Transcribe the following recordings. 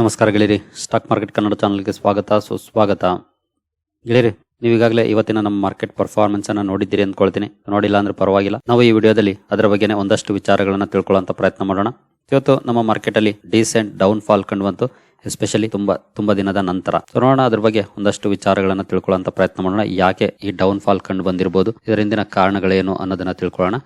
ನಮಸ್ಕಾರ ಗೆಳೆಯರಿ. Stock market Kannada ಚಾನಲ್ಗೆ ಸ್ವಾಗತ. ಸುಸ್ವಾಗತ. ಗೆಳೆಯರಿ, ನೀವು ಈಗಾಗಲೇ ಇವತ್ತಿನ ನಮ್ಮ ಮಾರ್ಕೆಟ್ ಪರ್ಫಾರ್ಮೆನ್ಸ್ ಅನ್ನು ನೋಡಿದ್ದೀರಿ ಅಂದ್ಕೊಳ್ತೀನಿ. ನೋಡಿಲ್ಲ ಅಂದ್ರೆ ಪರವಾಗಿಲ್ಲ. ನಾವು ಈ ವಿಡಿಯೋದಲ್ಲಿ ಅದರ ಬಗ್ಗೆನೇ ಒಂದಷ್ಟು ವಿಚಾರಗಳನ್ನ ತಿಳ್ಕೊಳ್ಳೋಂಥ ಪ್ರಯತ್ನ ಮಾಡೋಣ. ಇವತ್ತು ನಮ್ಮ ಮಾರ್ಕೆಟ್ ಅಲ್ಲಿ ಡೀಸೆಂಟ್ ಡೌನ್ ಫಾಲ್ ಕಂಡು ಎಸ್ಪೆಷಲಿ ತುಂಬಾ ತುಂಬಾ ದಿನದ ನಂತರ. ಸೊ ನೋಡೋಣ ಅದ್ರ ಬಗ್ಗೆ ಒಂದಷ್ಟು ವಿಚಾರಗಳನ್ನ ತಿಳ್ಕೊಳ್ಳೋಂಥ ಪ್ರಯತ್ನ ಮಾಡೋಣ. ಯಾಕೆ ಈ ಡೌನ್ ಫಾಲ್ ಕಂಡು ಬಂದಿರಬಹುದು ಇದರಿಂದಿನ ಕಾರಣಗಳೇನು ಅನ್ನೋದನ್ನ ತಿಳ್ಕೊಳ್ಳೋಣ.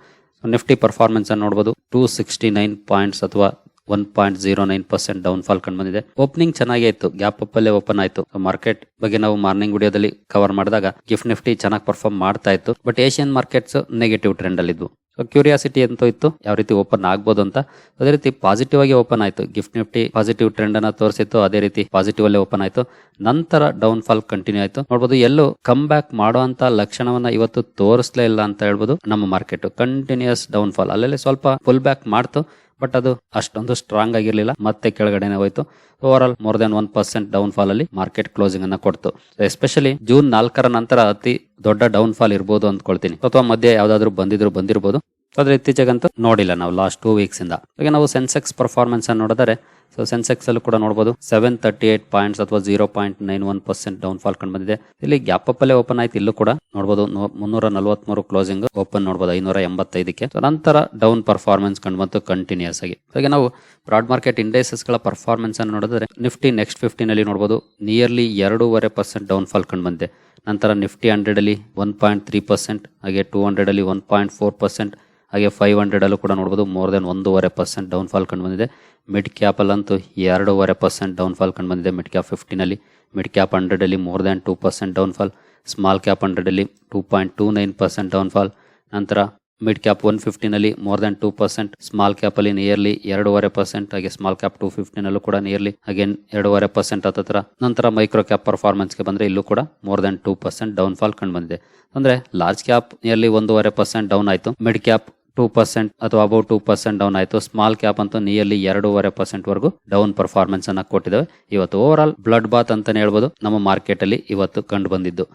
ನಿಫ್ಟಿ ಪರ್ಫಾರ್ಮೆನ್ಸ್ ಅನ್ನು ನೋಡಬಹುದು ಟೂ ಸಿಕ್ಸ್ಟಿ ನೈನ್ ಪಾಯಿಂಟ್ಸ್ ಅಥವಾ one point zero nine percent down fall ಕಂಡು ಬಂದಿದೆ. ಓಪನಿಂಗ್ ಚೆನ್ನಾಗಿ ಇತ್ತು. ಗ್ಯಾಪ್ ಅಪ್ ಅಲ್ಲೇ ಓಪನ್ ಆಯ್ತು. ಮಾರ್ಕೆಟ್ ಬಗ್ಗೆ ನಾವು ಮಾರ್ನಿಂಗ್ ವಿಡಿಯೋದಲ್ಲಿ ಕವರ್ ಮಾಡಿದಾಗ ಗಿಫ್ಟ್ ನಿಫ್ಟಿ ಚೆನ್ನಾಗಿ ಪರ್ಫಾರ್ಮ್ ಮಾಡ್ತಾ ಇತ್ತು. But Asian markets negative trend ಅಲ್ಲಿ ಇದ್ವು. ಸೊ ಕ್ಯೂರಿಯಾಸಿಟಿ ಅಂತೂ ಇತ್ತು. ಯಾವ ರೀತಿ ಓಪನ್ ಆಗ್ಬೋದು ಅಂತ. ಅದೇ ರೀತಿ ಪಾಸಿಟಿವ್ ಆಗಿ ಓಪನ್ ಆಯ್ತು. ಗಿಫ್ಟ್ ನಿಫ್ಟಿ ಪಾಸಿಟಿವ್ ಟ್ರೆಂಡ್ ಅನ್ನ ತೋರಿಸಿತ್ತು. ಅದೇ ರೀತಿ ಪಾಸಿಟಿವ್ ಅಲ್ಲೇ ಓಪನ್ ಆಯ್ತು. ನಂತರ ಡೌನ್ ಫಾಲ್ ಕಂಟಿನ್ಯೂ ಆಯ್ತು. ನೋಡಬಹುದು ಎಲ್ಲೂ ಕಮ್ ಬ್ಯಾಕ್ ಮಾಡುವಂತ ಲಕ್ಷಣವನ್ನ ಇವತ್ತು ತೋರಿಸ್ಲೇ ಇಲ್ಲ ಅಂತ ಹೇಳ್ಬೋದು ನಮ್ಮ ಮಾರ್ಕೆಟ್ ಕಂಟಿನ್ಯೂಸ್ ಡೌನ್ ಫಾಲ್ ಅಲ್ಲಲ್ಲಿ ಸ್ವಲ್ಪ ಫುಲ್ ಬ್ಯಾಕ್ ಮಾಡ್ತು. ಬಟ್ ಅದು ಅಷ್ಟೊಂದು ಸ್ಟ್ರಾಂಗ್ ಆಗಿರ್ಲಿಲ್ಲ, ಮತ್ತೆ ಕೆಳಗಡೆನೆ ಹೋಯ್ತು. Over all more than one percent down fall ಅಲ್ಲಿ ಮಾರ್ಕೆಟ್ ಕ್ಲೋಸಿಂಗ್ ಅನ್ನ ಕೊಡ್ತು. ಎಸ್ಪೆಷಲಿ ಜೂನ್ ನಾಲ್ಕರ ನಂತರ ಅತಿ ದೊಡ್ಡ ಡೌನ್ ಫಾಲ್ ಇರ್ಬೋದು ಅಂದ್ಕೊಳ್ತೀನಿ. ಅಥವಾ ಮಧ್ಯೆ ಯಾವ್ದಾದ್ರು ಬಂದಿದ್ರು ಬಂದಿರಬಹುದು ಆದ್ರೆ ಇತ್ತೀಚೆಗಂತೂ ನೋಡಿಲ್ಲ ನಾವು ಲಾಸ್ಟ್ ಟೂ ವೀಕ್ಸ್ ಇಂದ. ಈಗ ನಾವು ಸೆನ್ಸೆಕ್ಸ್ ಪರ್ಫಾರ್ಮೆನ್ಸ್ ಅನ್ನು ನೋಡಿದರೆ ಸೊ ಸೆನ್ಸೆಕ್ಸ್ ಅಲ್ಲೂ ಕೂಡ ನೋಡಬಹುದು ಸೆವೆನ್ ತರ್ಟಿ ಏಟ್ ಪಾಯಿಂಟ್ಸ್ ಅಥವಾ zero point nine one percent down fall ಕಂಡು ಬಂದಿದೆ. ಇಲ್ಲಿ ಗ್ಯಾಪ್ ಅಪ್ ಅಲ್ಲೇ ಓಪನ್ ಆಯ್ತು ಇಲ್ಲೂ ಕೂಡ ನೋಡಬಹುದು ಮುನ್ನೂರ ನಲವತ್ಮೂರು ಕ್ಲೋಸಿಂಗ್ ಓಪನ್ ನೋಡಬಹುದು ಐನೂರ ಎಂಬತ್ತೈದಕ್ಕೆ ನಂತರ ಡೌನ್ ಪರ್ಫಾರ್ಮೆನ್ಸ್ ಕಂಡು ಬಂತು ಕಂಟಿನ್ಯೂಸ್ ಆಗಿ. ಹಾಗೆ ನಾವು ಬ್ರಾಡ್ ಮಾರ್ಕೆಟ್ ಇಂಡೆಕ್ಸಸ್ಗಳ ಪರ್ಫಾರ್ಮೆನ್ಸ್ ಅನ್ನು ನೋಡಿದ್ರೆ ನಿಫ್ಟಿ ನೆಕ್ಸ್ಟ್ ಫಿಫ್ಟೀನ್ ಅಲ್ಲಿ ನೋಡಬಹುದು ನಿಯರ್ಲಿ ಎರಡೂವರೆ ಪರ್ಸೆಂಟ್ ಡೌನ್ ಫಾಲ್ ಕಂಡು ಬಂದಿದೆ. ನಂತರ ನಿಫ್ಟಿ ಹಂಡ್ರೆಡ್ ಅಲ್ಲಿ ಒನ್ ಪಾಯಿಂಟ್ ತ್ರೀ ಪರ್ಸೆಂಟ್ ಹಾಗೆ ಟೂ ಹಂಡ್ರೆಡ್ ಅಲ್ಲಿ ಒನ್ ಪಾಯಿಂಟ್ ಫೋರ್ ಪರ್ಸೆಂಟ್ ಹಾಗೆ ಫೈವ್ ಹಂಡ್ರೆಡಲ್ಲೂ ಕೂಡ ನೋಡಬಹುದು ಮೋರ್ ದೆನ್ ಒಂದೂವರೆ ಪರ್ಸೆಂಟ್ ಡೌನ್ ಫಾಲ್ ಕಂಡು ಬಂದಿದೆ. ಮಿಡ್ ಕ್ಯಾಪ್ ಅಲ್ಲಂತೂ ಎರಡೂವರೆ ಪರ್ಸೆಂಟ್ ಡೌನ್ ಫಾಲ್ ಕಂಡು ಬಂದಿದೆ. ಮಿಡ್ ಕ್ಯಾಪ್ ಫಿಫ್ಟಿನಲ್ಲಿ mid cap ಹಂಡ್ರೆಡಲ್ಲಿ more than two percent down fall small cap ಹಂಡ್ರೆಡಲ್ಲಿ two point two nine percent down fall ನಂತರ mid cap one ಫಿಫ್ಟಿನಲ್ಲಿ more than two percent small cap ಅಲ್ಲಿ nearly ಎರಡೂವರೆ percent ಹಾಗೆ small cap two ಫಿಫ್ಟಿನಲ್ಲೂ ಕೂಡ nearly again ಎರಡೂವರೆ percent ಹತ್ತಿರ ನಂತರ micro cap ಪರ್ಫಾರ್ಮೆನ್ಸ್ಗೆ ಬಂದರೆ ಇಲ್ಲೂ ಕೂಡ more than two percent down fall ಕಂಡು ಬಂದಿದೆ. ಅಂದರೆ ಲಾರ್ಜ್ ಕ್ಯಾಪ್ ನಿಯರ್ಲಿ ಒಂದೂವರೆ ಪರ್ಸೆಂಟ್ ಡೌನ್ ಆಯಿತು. ಮಿಡ್ ಕ್ಯಾಪ್ ಟೂ ಪರ್ಸೆಂಟ್ ಅಥವಾ ಅಬೌವ್ ಟೂ ಪರ್ಸೆಂಟ್ ಡೌನ್ ಆಯಿತು. ಸ್ಮಾಲ್ ಕ್ಯಾಪ್ ಅಂತ ನಿಯರ್ಲಿ ಎರಡೂವರೆ ಪರ್ಸೆಂಟ್ ವರೆಗೂ ಡೌನ್ ಪರ್ಫಾರ್ಮೆನ್ಸ್ ಅನ್ನ ಕೊಟ್ಟಿದ್ದಾವೆ ಇವತ್ತು ಓವರ್ ಆಲ್ ಬ್ಲಡ್ ಬಾತ್ ಅಂತ ಹೇಳ್ಬೋದು. ನಮ್ಮ ಮಾರ್ಕೆಟ್ ಅಲ್ಲಿ ಇವತ್ತು ಕಂಡು ಬಂದಿದ್ದು.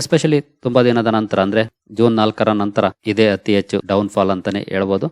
ಎಸ್ಪೆಷಲಿ ತುಂಬಾ ದಿನದ ನಂತರ ಅಂದ್ರೆ ಜೂನ್ ನಾಲ್ಕರ ನಂತರ ಇದೇ ಅತಿ ಹೆಚ್ಚು ಡೌನ್ ಫಾಲ್ ಅಂತಾನೆ ಹೇಳ್ಬೋದು.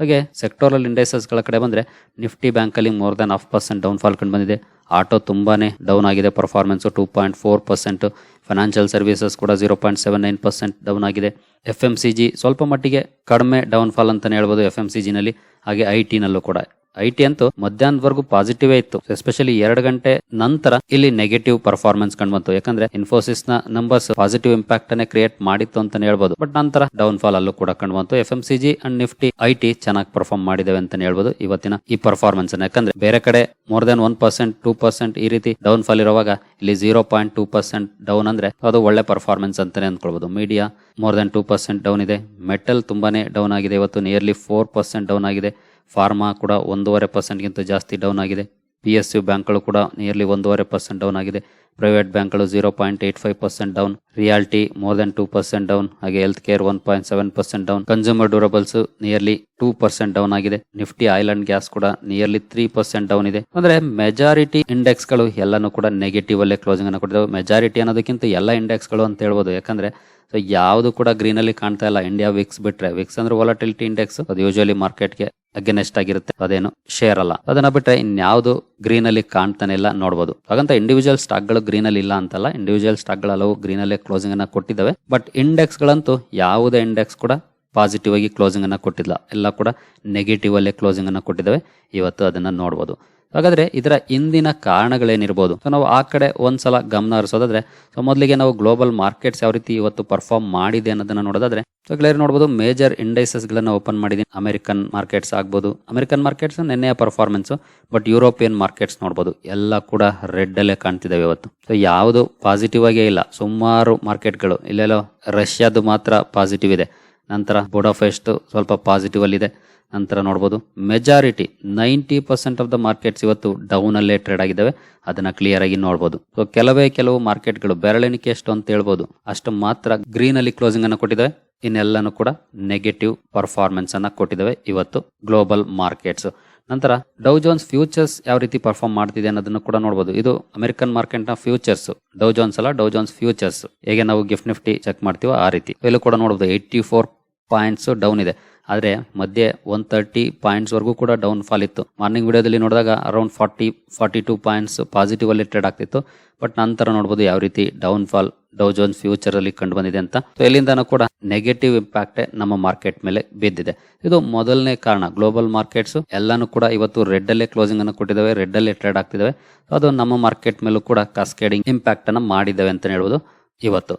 ಹಾಗೆ ಸೆಕ್ಟೋರಲ್ ಇಂಡೈಸಸ್ಗಳ ಕಡೆ ಬಂದ್ರೆ ನಿಫ್ಟಿ ಬ್ಯಾಂಕ್ ಅಲ್ಲಿ more than half percent down fall ಕಂಡು ಬಂದಿದೆ. ಆಟೋ ತುಂಬಾನೇ ಡೌನ್ ಆಗಿದೆ. Performance two point four percent financial services ಕೂಡ zero point seven nine percent down ಆಗಿದೆ. ಎಫ್ ಎಂ ಸಿ ಜಿ ಸ್ವಲ್ಪ ಮಟ್ಟಿಗೆ ಕಡಿಮೆ ಡೌನ್ ಫಾಲ್ ಅಂತಾನೆ ಹೇಳ್ಬೋದು ಎಫ್ ಎಂ ಸಿ ಜಿನಲ್ಲಿ ಹಾಗೆ ಐ ಟಿನಲ್ಲೂ ಕೂಡ. ಐ ಟಿ ಅಂತೂ ಮಧ್ಯಾಹ್ನದವರೆಗೂ ಪಾಸಿಟಿವ್ ಇತ್ತು. ಎಸ್ಪೆಷಲಿ ಎರಡು ಗಂಟೆ ನಂತರ ಇಲ್ಲಿ ನೆಗೆಟಿವ್ ಪರ್ಫಾರ್ಮೆನ್ಸ್ ಕಂಡು ಬಂತು. ಯಾಕಂದ್ರೆ ಇನ್ಫೋಸಿಸ್ನ ನಂಬರ್ಸ್ ಪಾಸಿಟಿವ್ ಇಂಪ್ಯಾಕ್ಟ್ ಅನ್ನೇ ಕ್ರಿಯೇಟ್ ಮಾಡಿತ್ತು ಅಂತಾನೆ ಹೇಳ್ಬೋದು. ಬಟ್ ನಂತರ ಡೌನ್ ಫಾಲ್ ಅಲ್ಲೂ ಕೂಡ ಕಂಡು ಬಂತು. F M C G and Nifty I T ಚೆನ್ನಾಗಿ ಪರ್ಫಾರ್ಮ್ ಮಾಡಿದವೆ ಅಂತಾನೆ ಹೇಳ್ಬೋದು ಇವತ್ತಿನ ಈ ಪರ್ಫಾರ್ಮೆನ್ಸ್ ಅನ್ನ. ಯಾಕಂದ್ರೆ ಬೇರೆ ಕಡೆ more than one percent two percent ಈ ರೀತಿ ಡೌನ್ ಫಾಲ್ ಇರುವಾಗ ಇಲ್ಲಿ zero point two percent down ಅಂದ್ರೆ ಅದು ಒಳ್ಳೆ ಪರ್ಫಾರ್ಮೆನ್ಸ್ ಅಂತಾನೆ ಅಂದ್ಕೊಳ್ಬಹುದು media more than two percent down ಇದೆ. ಮೆಟಲ್ ತುಂಬಾನೇ ಡೌನ್ ಆಗಿದೆ. ಇವತ್ತು ನಿಯರ್ಲಿ ಫೋರ್ ಪರ್ಸೆಂಟ್ ಡೌನ್ ಆಗಿದೆ. ಫಾರ್ಮಾ ಕೂಡ ಒಂದೂವರೆ ಪರ್ಸೆಂಟ್ಗಿಂತ ಜಾಸ್ತಿ ಡೌನ್ ಆಗಿದೆ. ಪಿ ಎಸ್ ಯು ಬ್ಯಾಂಕ್ಗಳು ಕೂಡ ನಿಯರ್ಲಿ ಒಂದೂವರೆ ಪರ್ಸೆಂಟ್ ಡೌನ್ ಆಗಿದೆ. ಪ್ರೈವೇಟ್ ಬ್ಯಾಂಕ್ಗಳು zero point eight five percent down realty more than two percent down ಹಾಗೆ health care one point seven percent down consumer durables nearly two percent down ಆಗಿದೆ Nifty oil and gas ಕೂಡ nearly three percent down ಇದೆ. ಅಂದ್ರೆ majority ಇಂಡೆಕ್ಸ್ಗಳು ಎಲ್ಲಾನು ಕೂಡ negative ಅಲ್ಲೇ closing ಅನ್ನು ಕೊಟ್ಟಿದ್ದಾವೆ. Majority ಅನ್ನೋದಕ್ಕಿಂತ ಎಲ್ಲ ಇಂಡೆಕ್ಸ್ಗಳು ಅಂತ ಹೇಳ್ಬೋದು. ಯಾಕಂದ್ರೆ ಸೊ ಯಾವುದು ಕೂಡ ಗ್ರೀನ್ ಅಲ್ಲಿ ಕಾಣ್ತಾ ಇಲ್ಲ. ಇಂಡಿಯಾ ವಿಕ್ಸ್ ಬಿಟ್ರೆ ವಿಕ್ಸ್ ಅಂದ್ರೆ ವಾಲಟಿಲಿಟಿ ಇಂಡೆಕ್ಸ್ ಅದು ಯೂಶಲಿ ಮಾರ್ಕೆಟ್ಗೆ ಅಗೇನೆಸ್ಟ್ ಆಗಿರುತ್ತೆ. ಅದೇನು ಶೇರ್ ಅಲ್ಲ. ಅದನ್ನ ಬಿಟ್ರೆ ಇನ್ಯಾವುದು ಗ್ರೀನ್ ಅಲ್ಲಿ ಕಾಣ್ತಾನೆ ಇಲ್ಲ ನೋಡಬಹುದು ಹಾಗಂತ ಇಂಡಿವಿಜುವಲ್ ಸ್ಟಾಕ್ಗಳು ಗ್ರೀನ್ ಅಲ್ಲಿ ಇಲ್ಲ ಅಂತಲ್ಲ. ಇಂಡಿವಿಜುವಲ್ ಸ್ಟಾಕ್ಗಳ ಹಲವು ಗ್ರೀನ್ ಅಲ್ಲೇ ಕ್ಲೋಸಿಂಗ್ ಅನ್ನ ಕೊಟ್ಟಿದ್ದಾವೆ. ಬಟ್ ಇಂಡೆಕ್ಸ್ ಗಳಂತೂ ಯಾವುದೇ ಇಂಡೆಕ್ಸ್ ಕೂಡ ಪಾಸಿಟಿವ್ ಆಗಿ ಕ್ಲೋಸಿಂಗ್ ಅನ್ನ ಕೊಟ್ಟಿಲ್ಲ. ಎಲ್ಲ ಕೂಡ ನೆಗೆಟಿವ್ ಅಲ್ಲೇ ಕ್ಲೋಸಿಂಗ್ ಅನ್ನ ಕೊಟ್ಟಿದ್ದಾವೆ. ಇವತ್ತು ಅದನ್ನ ನೋಡಬಹುದು ಹಾಗಾದ್ರೆ ಇದರ ಇಂದಿನ ಕಾರಣಗಳೇನಿರ್ಬೋದು? ಸೊ ನಾವು ಆ ಕಡೆ ಒಂದ್ಸಲ ಗಮನ ಹರಿಸೋದಾದ್ರೆ ಸೊ ಮೊದಲಿಗೆ ನಾವು ಗ್ಲೋಬಲ್ ಮಾರ್ಕೆಟ್ಸ್ ಯಾವ ರೀತಿ ಇವತ್ತು ಪರ್ಫಾರ್ಮ್ ಮಾಡಿದೆ ಅನ್ನೋದನ್ನ ನೋಡೋದಾದ್ರೆ ಸೊ ಕ್ಲಿಯರ್ ನೋಡಬಹುದು ಮೇಜರ್ ಇಂಡೈಸಸ್ ಗಳನ್ನ ಓಪನ್ ಮಾಡಿದೀನಿ. ಅಮೆರಿಕನ್ ಮಾರ್ಕೆಟ್ಸ್ ಆಗ್ಬೋದು. ಅಮೆರಿಕನ್ ಮಾರ್ಕೆಟ್ಸ್ ನೆನ್ನೆಯ ಪರ್ಫಾರ್ಮೆನ್ಸ್ ಬಟ್ ಯುರೋಪಿಯನ್ ಮಾರ್ಕೆಟ್ಸ್ ನೋಡಬಹುದು ಎಲ್ಲ ಕೂಡ ರೆಡ್ ಅಲ್ಲೇ ಕಾಣ್ತಿದ್ದಾವೆ ಇವತ್ತು. ಸೊ ಯಾವುದು ಪಾಸಿಟಿವ್ ಆಗೇ ಇಲ್ಲ. ಸುಮಾರು ಮಾರ್ಕೆಟ್ಗಳು ಇಲ್ಲೆಲ್ಲೋ ರಷ್ಯಾದು ಮಾತ್ರ ಪಾಸಿಟಿವ್ ಇದೆ. ನಂತರ ಬೋಡಾಫೆಸ್ಟ್ ಸ್ವಲ್ಪ ಪಾಸಿಟಿವ್ ಅಲ್ಲಿ ಇದೆ ನಂತರ ನೋಡ್ಬೋದು. Majority ninety percent of the markets ಇವತ್ತು ಡೌನ್ ಅಲ್ಲೇ ಟ್ರೇಡ್ ಆಗಿದ್ದಾವೆ. ಅದನ್ನ ಕ್ಲಿಯರ್ ಆಗಿ ನೋಡಬಹುದು ಸೊ ಕೆಲವೇ ಕೆಲವು ಮಾರ್ಕೆಟ್ಗಳು ಬೆರಳೆಣಿಕೆ ಎಷ್ಟು ಅಂತ ಹೇಳ್ಬೋದು. ಅಷ್ಟು ಮಾತ್ರ ಗ್ರೀನ್ ಅಲ್ಲಿ ಕ್ಲೋಸಿಂಗ್ ಅನ್ನು ಕೊಟ್ಟಿದ್ದಾವೆ. ಇನ್ನೆಲ್ಲನೂ ಕೂಡ ನೆಗೆಟಿವ್ ಪರ್ಫಾರ್ಮೆನ್ಸ್ ಅನ್ನ ಕೊಟ್ಟಿದ್ದಾವೆ ಇವತ್ತು ಗ್ಲೋಬಲ್ ಮಾರ್ಕೆಟ್ಸ್ ನಂತರ ಡೌ ಜೋನ್ಸ್ ಫ್ಯೂಚರ್ಸ್ ಯಾವ ರೀತಿ ಪರ್ಫಾರ್ಮ್ ಮಾಡ್ತಿದೆ ಅನ್ನೋದನ್ನು ಕೂಡ ನೋಡಬಹುದು ಇದು ಅಮೆರಿಕನ್ ಮಾರ್ಕೆಟ್ನ ಫ್ಯೂಚರ್ಸ್ ಡೌ ಜೋನ್ಸ್ ಅಲ್ಲ ಡೌ ಜೋನ್ಸ್ ಫ್ಯೂಚರ್ಸ್ ಹೇಗೆ ನಾವು ಗಿಫ್ಟ್ ನಿಫ್ಟಿ ಚೆಕ್ ಮಾಡ್ತೀವೋ ಆ ರೀತಿ. ಇಲ್ಲೂ ಕೂಡ ನೋಡಬಹುದು ಏಯ್ಟಿ ಫೋರ್ ಪಾಯಿಂಟ್ಸ್ ಡೌನ್ ಇದೆ. ಆದರೆ ಮಧ್ಯೆ ಒನ್ ತರ್ಟಿ ಪಾಯಿಂಟ್ಸ್ವರೆಗೂ ಕೂಡ ಡೌನ್ ಫಾಲ್ ಇತ್ತು. ಮಾರ್ನಿಂಗ್ ವಿಡಿಯೋದಲ್ಲಿ ನೋಡಿದಾಗ around forty forty two points positive ಅಲ್ಲಿ ಟ್ರೇಡ್ ಆಗ್ತಿತ್ತು. ಬಟ್ ನಂತರ ನೋಡ್ಬೋದು ಯಾವ ರೀತಿ down fall Dow Jones future ಅಲ್ಲಿ ಕಂಡು ಬಂದಿದೆ ಅಂತ. ಸೊ ಎಲ್ಲಿಂದನೂ ಕೂಡ ನೆಗೆಟಿವ್ ಇಂಪ್ಯಾಕ್ಟ್ ನಮ್ಮ ಮಾರ್ಕೆಟ್ ಮೇಲೆ ಬಿದ್ದಿದೆ. ಇದು ಮೊದಲನೇ ಕಾರಣ. ಗ್ಲೋಬಲ್ ಮಾರ್ಕೆಟ್ಸ್ ಎಲ್ಲಾನು ಕೂಡ ಇವತ್ತು ರೆಡ್ ಅಲ್ಲೇ ಕ್ಲೋಸಿಂಗ್ ಅನ್ನು ಕೊಟ್ಟಿದ್ದಾವೆ ರೆಡ್ ಅಲ್ಲೇ ಟ್ರೇಡ್ ಆಗ್ತಿದ್ದಾವೆ. ಅದು ನಮ್ಮ ಮಾರ್ಕೆಟ್ ಮೇಲೂ ಕೂಡ ಕಾಸ್ಕೇಡಿಂಗ್ ಇಂಪ್ಯಾಕ್ಟ್ ಅನ್ನು ಮಾಡಿದ್ದಾವೆ ಅಂತ ಹೇಳ್ಬೋದು ಇವತ್ತು.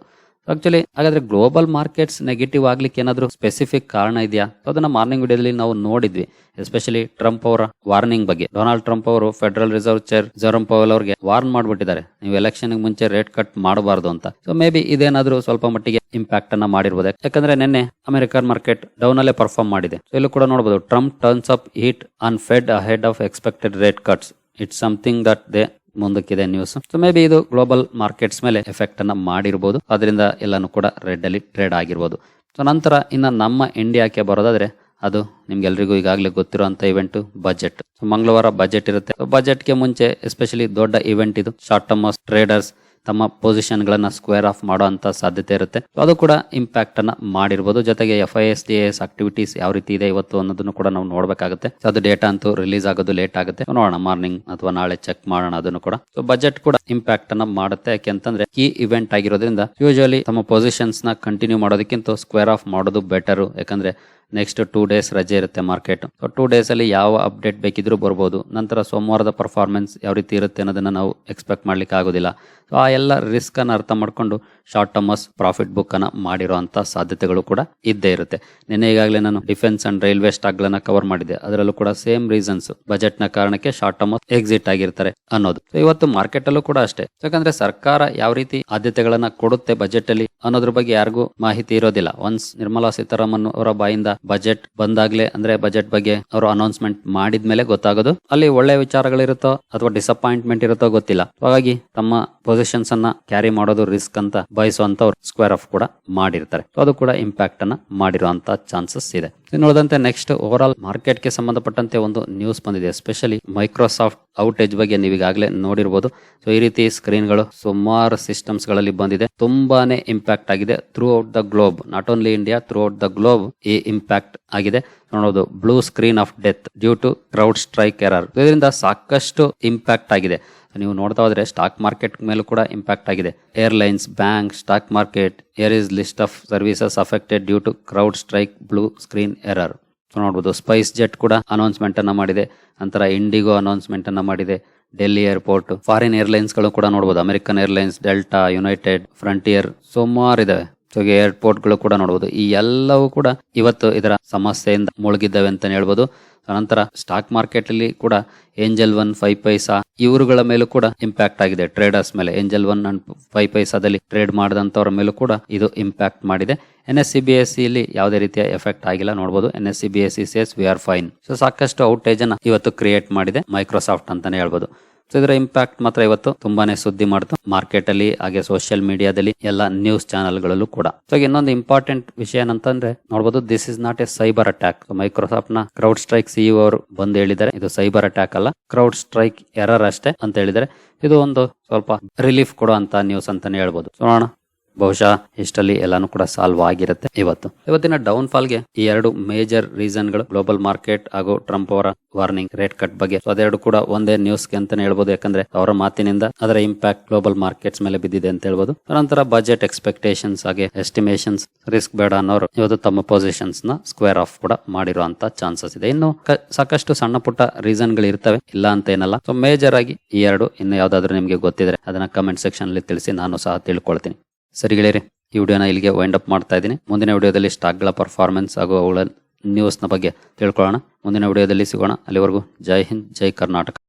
ಆಕ್ಚುಲಿ ಹಾಗಾದ್ರೆ ಗ್ಲೋಬಲ್ ಮಾರ್ಕೆಟ್ಸ್ ನೆಗೆಟಿವ್ ಆಗ್ಲಿಕ್ಕೆ ಏನಾದ್ರು ಸ್ಪೆಸಿಫಿಕ್ ಕಾರಣ ಇದೆಯಾ? ಅದನ್ನ ಮಾರ್ನಿಂಗ್ ವಿಡಿಯೋದಲ್ಲಿ ನಾವು ನೋಡಿದ್ವಿ. ಎಸ್ಪೆಷಲಿ ಟ್ರಂಪ್ ಅವರ ವಾರ್ನಿಂಗ್ ಬಗ್ಗೆ. ಡೊನಾಲ್ಡ್ ಟ್ರಂಪ್ ಅವರು federal reserve chair Jerome Powell ಅವರಿಗೆ ವಾರ್ನ್ ಮಾಡಿಬಿಟ್ಟಿದ್ದಾರೆ. ನೀವು ಎಲೆಕ್ಷನ್ ಮುಂಚೆ ರೇಟ್ ಕಟ್ ಮಾಡಬಾರ್ದು ಅಂತ. ಸೊ ಮೇ ಬಿ ಇದೇನಾದ್ರೂ ಸ್ವಲ್ಪ ಮಟ್ಟಿಗೆ ಇಂಪ್ಯಾಕ್ಟ್ ಅನ್ನ ಮಾಡಿರ್ಬೋದು. ಯಾಕಂದ್ರೆ ನಿನ್ನೆ ಅಮೆರಿಕನ್ ಮಾರ್ಕೆಟ್ ಡೌನ್ ಅಲ್ಲೇ ಪರ್ಫಾರ್ಮ್ ಮಾಡಿದೆ. ಸೊ ಇಲ್ಲೂ ಕೂಡ ನೋಡಬಹುದು Trump turns up heat on Fed ahead of expected rate cuts it's something that they ಮುಂದಕ್ಕಿದೆ news so may be ಇದು ಗ್ಲೋಬಲ್ ಮಾರ್ಕೆಟ್ಸ್ ಮೇಲೆ ಎಫೆಕ್ಟ್ ಅನ್ನ ಮಾಡಿರ್ಬೋದು. ಅದರಿಂದ ಎಲ್ಲಾನು ಕೂಡ ರೆಡ್ ಅಲ್ಲಿ ಟ್ರೇಡ್ ಆಗಿರ್ಬೋದು. ಸೊ ನಂತರ ಇನ್ನ ನಮ್ಮ ಇಂಡಿಯಾಕ್ಕೆ ಬರೋದಾದ್ರೆ ಅದು ನಿಮ್ಗೆಲ್ರಿಗೂ ಈಗಾಗಲೇ ಗೊತ್ತಿರುವಂತ ಇವೆಂಟ್ ಬಜೆಟ್ ಮಂಗಳವಾರ ಬಜೆಟ್ ಇರುತ್ತೆ. ಬಜೆಟ್ಗೆ ಮುಂಚೆ ಎಸ್ಪೆಷಲಿ ದೊಡ್ಡ ಇವೆಂಟ್ ಇದು. ಶಾರ್ಟ್ ಟರ್ಮ್ ಟ್ರೇಡರ್ಸ್ ತಮ್ಮ ಪೊಸಿಷನ್ ಗಳನ್ನ ಸ್ಕ್ವೇರ್ ಆಫ್ ಮಾಡುವಂತ ಸಾಧ್ಯತೆ ಇರುತ್ತೆ. ಅದು ಕೂಡ ಇಂಪ್ಯಾಕ್ಟ್ ಅನ್ನ ಮಾಡಿರ್ಬೋದು. ಜೊತೆಗೆ F I S D S activities ಯಾವ ರೀತಿ ಇದೆ ಇವತ್ತು ಅನ್ನೋದನ್ನು ಕೂಡ ನಾವು ನೋಡಬೇಕಾಗುತ್ತೆ. ಅದು ಡೇಟಾ ಅಂತೂ ರಿಲೀಸ್ ಆಗೋದು ಲೇಟ್ ಆಗುತ್ತೆ. ನೋಡೋಣ ಮಾರ್ನಿಂಗ್ ಅಥವಾ ನಾಳೆ ಚೆಕ್ ಮಾಡೋಣ ಅದನ್ನು ಕೂಡ. ಸೊ ಬಜೆಟ್ ಕೂಡ ಇಂಪ್ಯಾಕ್ಟ್ ಅನ್ನ ಮಾಡುತ್ತೆ. ಯಾಕೆಂತಂದ್ರೆ ಈ ಇವೆಂಟ್ ಆಗಿರೋದ್ರಿಂದ ಯೂಶಲಿ ತಮ್ಮ ಪೊಸಿಷನ್ಸ್ನ ಕಂಟಿನ್ಯೂ ಮಾಡೋದಕ್ಕಿಂತ ಸ್ಕ್ವೇರ್ ಆಫ್ ಮಾಡೋದು ಬೆಟರ್ ಯಾಕಂದ್ರೆ ನೆಕ್ಸ್ಟ್ ಟೂ ಡೇಸ್ ರಜೆ ಇರುತ್ತೆ ಮಾರ್ಕೆಟ್ ಸೊ ಟೂ ಡೇಸ್ ಅಲ್ಲಿ ಯಾವ ಅಪ್ಡೇಟ್ ಬೇಕಿದ್ರೂ ಬರ್ಬೋದು. ನಂತರ ಸೋಮವಾರದ ಪರ್ಫಾರ್ಮೆನ್ಸ್ ಯಾವ ರೀತಿ ಇರುತ್ತೆ ಅನ್ನೋದನ್ನ ನಾವು ಎಕ್ಸ್ಪೆಕ್ಟ್ ಮಾಡ್ಲಿಕ್ಕೆ ಆಗೋದಿಲ್ಲ. ಸೊ ಆ ಎಲ್ಲ ರಿಸ್ಕನ್ನು ಅರ್ಥ ಮಾಡ್ಕೊಂಡು ಶಾರ್ಟ್ ಟರ್ಮಸ್ ಪ್ರಾಫಿಟ್ ಬುಕ್ ಅನ್ನ ಮಾಡಿರುವಂತ ಸಾಧ್ಯತೆಗಳು ಕೂಡ ಇದ್ದೇ ಇರುತ್ತೆ. ನಿನ್ನೆ ಈಗಾಗಲೇ ನಾನು ಡಿಫೆನ್ಸ್ ಅಂಡ್ ರೈಲ್ವೆ ಸ್ಟಾಕ್ ಗಳನ್ನ ಕವರ್ ಮಾಡಿದೆ ಅದರಲ್ಲೂ ಕೂಡ ಸೇಮ್ ರೀಸನ್ಸ್ ಬಜೆಟ್ನ ಕಾರಣಕ್ಕೆ ಶಾರ್ಟ್ ಟರ್ಮ್ ಎಕ್ಸಿಟ್ ಆಗಿರ್ತಾರೆ ಅನ್ನೋದು. ಇವತ್ತು ಮಾರ್ಕೆಟ್ ಅಲ್ಲೂ ಕೂಡ ಅಷ್ಟೇ. ಯಾಕಂದ್ರೆ ಸರ್ಕಾರ ಯಾವ ರೀತಿ ಆದ್ಯತೆಗಳನ್ನ ಕೊಡುತ್ತೆ ಬಜೆಟ್ ಅಲ್ಲಿ ಅನ್ನೋದ್ರ ಬಗ್ಗೆ ಯಾರಿಗೂ ಮಾಹಿತಿ ಇರೋದಿಲ್ಲ. ಒನ್ಸ್ ನಿರ್ಮಲಾ ಸೀತಾರಾಮನ್ ಅವರ ಬಾಯಿಂದ ಬಜೆಟ್ ಬಂದಾಗ್ಲೇ, ಅಂದ್ರೆ ಬಜೆಟ್ ಬಗ್ಗೆ ಅವರು ಅನೌನ್ಸ್ಮೆಂಟ್ ಮಾಡಿದ್ಮೇಲೆ ಗೊತ್ತಾಗೋದು. ಅಲ್ಲಿ ಒಳ್ಳೆ ವಿಚಾರಗಳಿರುತ್ತೋ ಅಥವಾ ಡಿಸಪಾಯಿಂಟ್ಮೆಂಟ್ ಇರುತ್ತೋ ಗೊತ್ತಿಲ್ಲ. ಹಾಗಾಗಿ ತಮ್ಮ ಪೊಸಿಷನ್ಸ್ ಅನ್ನ ಕ್ಯಾರಿ ಮಾಡೋದು ರಿಸ್ಕ್ ಅಂತ ಬಯಸುವಂತವ್ರು ಸ್ಕ್ವೇರ್ ಆಫ್ ಕೂಡ ಮಾಡಿರ್ತಾರೆ. ಅದು ಕೂಡ ಇಂಪ್ಯಾಕ್ಟ್ ಅನ್ನ ಮಾಡಿರುವಂತ ಚಾನ್ಸಸ್ ಇದೆ. ನೋಡಿದಂತೆ ನೆಕ್ಸ್ಟ್ ಓವರ್ ಆಲ್ ಮಾರ್ಕೆಟ್ಗೆ ಸಂಬಂಧಪಟ್ಟಂತೆ ಒಂದು ನ್ಯೂಸ್ ಬಂದಿದೆ. ಎಸ್ಪೆಷಲಿ ಮೈಕ್ರೋಸಾಫ್ಟ್ ಔಟೇಜ್ ಬಗ್ಗೆ ನೀವು ಈಗಾಗಲೇ ನೋಡಿರ್ಬೋದು. ಸೊ ಈ ರೀತಿ ಸ್ಕ್ರೀನ್ಗಳು ಸುಮಾರು ಸಿಸ್ಟಮ್ಸ್ಗಳಲ್ಲಿ ಬಂದಿದೆ. ತುಂಬಾನೇ ಇಂಪ್ಯಾಕ್ಟ್ ಆಗಿದೆ throughout the globe not only India throughout the globe ಈ ಇಂಪ್ಯಾಕ್ಟ್ ಆಗಿದೆ. ನೋಡೋದು blue screen of death due to CrowdStrike error ಇದರಿಂದ ಸಾಕಷ್ಟು ಇಂಪ್ಯಾಕ್ಟ್ ಆಗಿದೆ. ನೀವು ನೋಡ್ತಾ ಹೋದರೆ ಸ್ಟಾಕ್ ಮಾರ್ಕೆಟ್ ಮೇಲೂ ಕೂಡ ಇಂಪ್ಯಾಕ್ಟ್ ಆಗಿದೆ. Airlines bank stock market air is list of services affected due to CrowdStrike blue screen error ನೋಡ್ಬೋದು ಸ್ಪೈಸ್ ಜೆಟ್ ಕೂಡ ಅನೌನ್ಸ್ಮೆಂಟನ್ನು ಅನ್ನ ಮಾಡಿದೆ. ನಂತರ ಇಂಡಿಗೋ ಅನೌನ್ಸ್ಮೆಂಟನ್ನು ಅನ್ನ ಮಾಡಿದೆ. ಡೆಲ್ಲಿ ಏರ್ಪೋರ್ಟ್ ಫಾರಿನ್ ಏರ್ಲೈನ್ಸ್ಗಳು ಕೂಡ ನೋಡ್ಬೋದು. American airlines Delta United Frontier ಸುಮಾರು ಇದಾವೆ ಏರ್ಪೋರ್ಟ್ಗಳು ಕೂಡ ನೋಡಬಹುದು ಈ ಎಲ್ಲವೂ ಕೂಡ ಇವತ್ತು ಇದರ ಸಮಸ್ಯೆಯಿಂದ ಮುಳುಗಿದ್ದಾವೆ ಅಂತಾನೆ ಹೇಳ್ಬೋದು. ನಂತರ ಸ್ಟಾಕ್ ಮಾರ್ಕೆಟ್ ಅಲ್ಲಿ ಕೂಡ ಏಂಜಲ್ ಒನ್ ಫೈವ್ ಪೈಸಾ ಇವರುಗಳ ಮೇಲೂ ಕೂಡ ಇಂಪ್ಯಾಕ್ಟ್ ಆಗಿದೆ. ಟ್ರೇಡರ್ಸ್ ಮೇಲೆ ಏಂಜಲ್ ಒನ್ ಅಂಡ್ ಫೈವ್ ಪೈಸಾದಲ್ಲಿ ಟ್ರೇಡ್ ಮಾಡಿದಂತವರ ಮೇಲೂ ಕೂಡ ಇದು ಇಂಪ್ಯಾಕ್ಟ್ ಮಾಡಿದೆ. N S E B S E ಯಾವುದೇ ರೀತಿಯ ಎಫೆಕ್ಟ್ ಆಗಿಲ್ಲ. ನೋಡಬಹುದು N S E B S E says we are fine so ಸಾಕಷ್ಟು ಔಟೇಜ್ ಅನ್ನ ಇವತ್ತು ಕ್ರಿಯೇಟ್ ಮಾಡಿದೆ ಮೈಕ್ರೋಸಾಫ್ಟ್ ಅಂತಾನೆ ಹೇಳ್ಬೋದು. ಸೊ ಇದರ ಇಂಪ್ಯಾಕ್ಟ್ ಮಾತ್ರ ಇವತ್ತು ತುಂಬಾನೇ ಸುದ್ದಿ ಮಾಡ್ತು. ಮಾರ್ಕೆಟ್ ಅಲ್ಲಿ, ಹಾಗೆ ಸೋಷಿಯಲ್ ಮೀಡಿಯಾದಲ್ಲಿ ಎಲ್ಲ ನ್ಯೂಸ್ ಚಾನೆಲ್ಗಳಲ್ಲೂ ಕೂಡ. ಸೊ ಇನ್ನೊಂದು ಇಂಪಾರ್ಟೆಂಟ್ ವಿಷಯ ಏನಂತಂದ್ರೆ ನೋಡಬಹುದು this is not a cyber attack ಮೈಕ್ರೋಸಾಫ್ಟ್ನ CrowdStrike CEO ಅವರು ಬಂದು ಹೇಳಿದ್ದಾರೆ, ಇದು ಸೈಬರ್ ಅಟ್ಯಾಕ್ ಅಲ್ಲ ಕ್ರೌಡ್ ಸ್ಟ್ರೈಕ್ ಎರರ್ ಅಷ್ಟೇ ಅಂತ ಹೇಳಿದ್ದಾರೆ. ಇದು ಒಂದು ಸ್ವಲ್ಪ ರಿಲೀಫ್ ಕೊಡುವಂತ ನ್ಯೂಸ್ ಅಂತಾನೆ ಹೇಳ್ಬೋದು. ನೋಡೋಣ. ಬಹುಶಃ ಇಷ್ಟಲ್ಲಿ ಎಲ್ಲಾನು ಕೂಡ ಸಾಲ್ವ್ ಆಗಿರುತ್ತೆ ಇವತ್ತು. ಇವತ್ತಿನ ಡೌನ್ ಫಾಲ್ಗೆ ಈ ಎರಡು ಮೇಜರ್ ರೀಸನ್ಗಳು ಗ್ಲೋಬಲ್ ಮಾರ್ಕೆಟ್ ಹಾಗೂ ಟ್ರಂಪ್ ಅವರ ವಾರ್ನಿಂಗ್ ರೇಟ್ ಕಟ್ ಬಗ್ಗೆ. ಅದೆರಡು ಕೂಡ ಒಂದೇ ನ್ಯೂಸ್ಗೆ ಅಂತಾನೆ ಹೇಳ್ಬೋದು. ಯಾಕಂದ್ರೆ ಅವರ ಮಾತಿನಿಂದ ಅದರ ಇಂಪ್ಯಾಕ್ಟ್ ಗ್ಲೋಬಲ್ ಮಾರ್ಕೆಟ್ಸ್ ಮೇಲೆ ಬಿದ್ದಿದೆ ಅಂತ ಹೇಳ್ಬೋದು. ನಂತರ ಬಜೆಟ್ ಎಕ್ಸ್ಪೆಕ್ಟೇಷನ್ಸ್ ಹಾಗೆ ಎಸ್ಟಿಮೇಷನ್ಸ್ ರಿಸ್ಕ್ ಬೇಡ ಅನ್ನೋರು ಇವತ್ತು ತಮ್ಮ ಪೊಸಿಷನ್ಸ್ನ ಸ್ಕ್ವೇರ್ ಆಫ್ ಕೂಡ ಮಾಡಿರುವಂತ ಚಾನ್ಸಸ್ ಇದೆ. ಇನ್ನು ಸಾಕಷ್ಟು ಸಣ್ಣ ಪುಟ್ಟ ರೀಸನ್ಗಳು ಇರ್ತವೆ. ಇಲ್ಲ ಅಂತ ಏನಲ್ಲ. ಸೊ ಮೇಜರ್ ಆಗಿ ಈ ಎರಡು ಇನ್ನು ಯಾವ್ದಾದ್ರು ನಿಮಗೆ ಗೊತ್ತಿದ್ರೆ ಅದನ್ನ ಕಮೆಂಟ್ ಸೆಕ್ಷನ್ ಅಲ್ಲಿ ತಿಳಿಸಿ ನಾನು ಸಹ ತಿಳ್ಕೊಳ್ತೀನಿ. ಸರಿ ಗೆಳೆಯರಿ, ಈ ವಿಡಿಯೋನ ಇಲ್ಲಿಗೆ ವೈಂಡ್ ಅಪ್ ಮಾಡ್ತಾ ಇದ್ದೀನಿ. ಮುಂದಿನ ವಿಡಿಯೋದಲ್ಲಿ ಸ್ಟಾಕ್ಗಳ ಪರ್ಫಾರ್ಮೆನ್ಸ್ ಹಾಗೂ ಅವುಗಳ ನ್ಯೂಸ್ನ ಬಗ್ಗೆ ತಿಳ್ಕೊಳ್ಳೋಣ. ಮುಂದಿನ ವಿಡಿಯೋದಲ್ಲಿ ಸಿಗೋಣ. ಅಲ್ಲಿವರೆಗೂ ಜೈ ಹಿಂದ್, ಜೈ ಕರ್ನಾಟಕ.